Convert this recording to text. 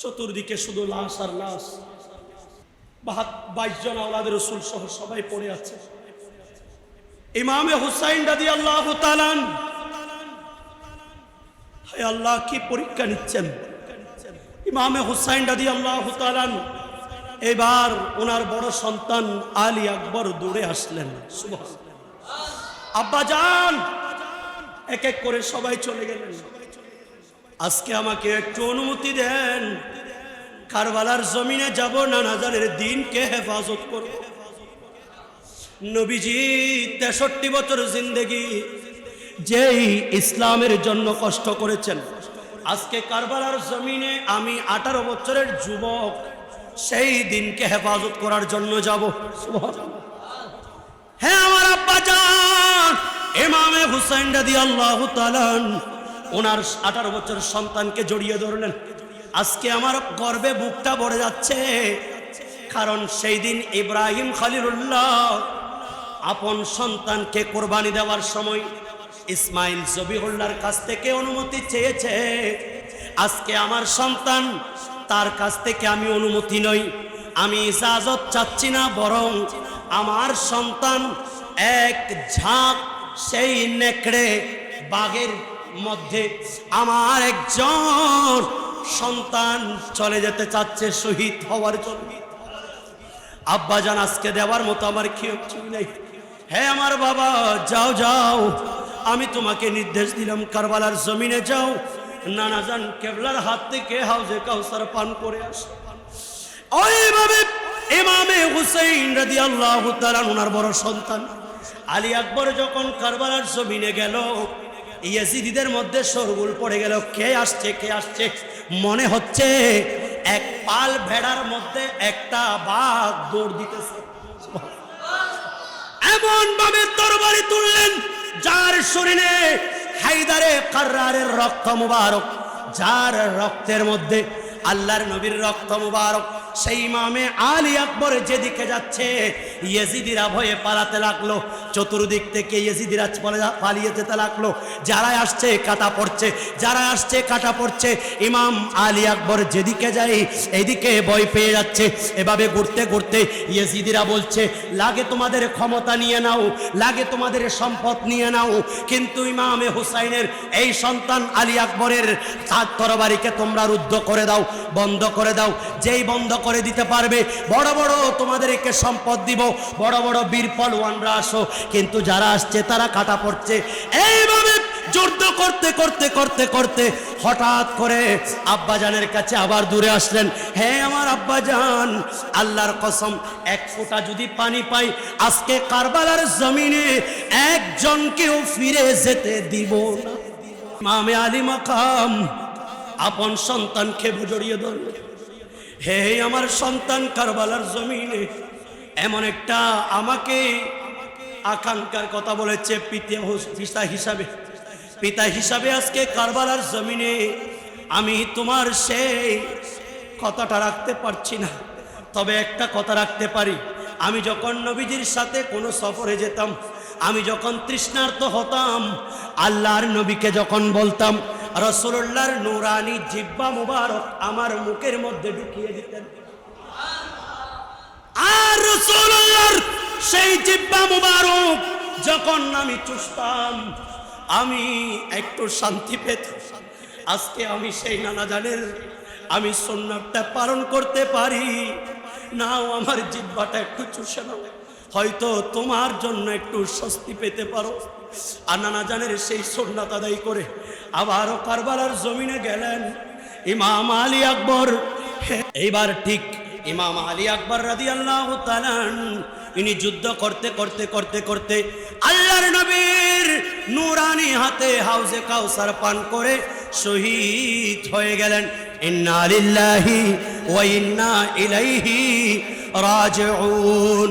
চতুর্দিকে শুধু লাশ আর লাশ। বাইশ জন আওলাদের রসুল সহ সবাই পড়ে আছে। ইমামে হুসাইন দাদি আল্লাহ আল্লাহ, কি পরীক্ষা নিচ্ছেন। ইমামে হুসাইন দাদি আল্লাহ এবার ওনার বড় সন্তান আলী আকবর দৌড়ে আসলেন। আব্বা যান এক এক করে সবাই চলে গেলেন। আজকে আমাকে একটু অনুমতি দেন। কারবালার জমিনে যাব নানাজানের দিনকে হেফাজত করব। নবীজি, তেষট্টি বছর জিন্দেগি, যেই ইসলামের জন্য কষ্ট করেছেন। আজকে কারবালার জমিনে আমি আঠারো বছরের যুবক, সেই দিনকে হেফাজত করার জন্য যাব। হ্যাঁ আমার আব্বা যান ইমামে হুসাইন রাদি আল্লাহ তালান ওনার আঠারো বছর সন্তানকে জড়িয়ে ধরলেন। আজকে আমার গর্বে বুকটা ভরে যাচ্ছে, কারণ সেই দিন ইব্রাহিম খালিলুল্লাহ আপন সন্তানকে কোরবানি দেওয়ার সময় ইসমাইল জবিহুল্লার কাছ থেকে অনুমতি চেয়েছে, আজকে আমার সন্তান তার কাছ থেকে আমি অনুমতি নই, আমি ইজাজত চাচ্ছি না, বরং আমার সন্তান এক ঝাঁক সেই নেকড়ে বাঘের মধ্যে আমার একজন সন্তান চলে যেতে চাচ্ছে, শহীদ হওয়ার জন্য। আব্বাজান আজকে দেওয়ার মতো আমার কেউ নেই। হ্যাঁ আমার বাবা, যাও যাও। আমি তোমাকে নির্দেশ দিলাম, কারবালার জমিনে যাও। নানাজান কেবলার হাত থেকে হাউজে কাউসার পান করে আসো। ওইভাবে ইমামে হুসেইন রাদিয়াল্লাহু তাআলা ওনার বড় সন্তান, আলী আকবর যখন কারবালার জমিনে গেল ইয়াজিদিদের মধ্যে সরগুল পড়ে গেল। কে আসছে কে আসছে? মনে হচ্ছে এক পাল ভেড়ার মধ্যে একটা বাঘ দৌড় দিতেছে। এমন ভাবে তরবারি তুললেন, যার শরীরে হায়দারে কার্রারের রক্ত মুবারক, যার রক্তের মধ্যে আল্লাহর নবীর রক্ত মুবারক সেই ইমামে আলী আকবর যেদিকে যাচ্ছে, ইয়েজিদিরা ভয়ে পালাতে লাগল। চতুর্দিক থেকে ইয়েজিদিরা পালিয়ে যেতে লাগল। যারা আসছে, কাটা পড়ছে। যারা আসছে, কাটা পড়ছে। ইমাম আলী আকবর যেদিকে যায় এদিকে ভয় পেয়ে যাচ্ছে। এভাবে ঘুরতে ঘুরতে ইয়েজিদিরা বলছে, লাগে তোমাদের ক্ষমতা নিয়ে নাও, লাগে তোমাদের সম্পদ নিয়ে নাও। কিন্তু ইমামে হুসাইনের এই সন্তান আলী আকবরের তার তরবারিকে তোমরা রুদ্ধ করে দাও, বন্ধ করে দাও। যেই বন্ধ করে দিতে পারবে। বড় বড় তোমাদেরকে সম্পদ দিব, বড় বড় বীর পলওয়ানরা আসো। কিন্তু যারা আসছে, তারা কাটা পড়ছে। এইভাবে যুদ্ধ করতে করতে করতে করতে হঠাৎ করে আব্বাজানের কাছে আবার দূরে আসলেন। হ্যাঁ আমার আব্বাজান, আল্লাহর কসম, এক ফোঁটা যদি পানি পাই, আজকে কারবালার জমিনে একজনকেও ফিরে যেতে দিব না। মামে আলী মাকাম, আপন সন্তানকে জড়িয়ে ধরল হে আমার সন্তান কারবালার জমিনে, এমন একটা আমাকে আকাঙ্ক্ষার কথা বলেছে পিতা পিতা হিসাবে। পিতা হিসাবে আজকে কারবালার জমিনে আমি তোমার সেই কথাটা রাখতে পারছি না। তবে একটা কথা রাখতে পারি। আমি যখন নবীজির সাথে কোনো সফরে যেতাম, আমি যখন তৃষ্ণার্ত হতাম, আল্লাহর নবীকে যখন বলতাম রসুল্লাহর নুরানি জিব্বা মুবারক আমার মুখের মধ্যে ঢুকিয়ে দিতেন। আর রসুল্লাহর সেই জিব্বা মুবারক যখন আমি চুষতাম, আমি একটু শান্তি পেতাম। আজকে আমি সেই নানা জানের, আমি সন্ন্যাটা পালন করতে পারি। নাও আমার জিব্বাটা একটু চুষে নাও। হয়তো তোমার জন্য একটু স্বস্তি পেতে পারো। আর নানা জানের সেই সন্ন্যাত আদায় করে আবারও কারবালার জমিনে গেলেন ইমাম আলী আকবর। এইবার ঠিক ইমাম আলী আকবর রাদি আল্লাহ ইনি যুদ্ধ করতে করতে করতে করতে আল্লাহর নবীর নুরানি হাতে হাউজে কাউসার পান করে শহীদ হয়ে গেলেন। ইন্না লিল্লাহি ওয়া ইন্না ইলাইহি রাজিউন।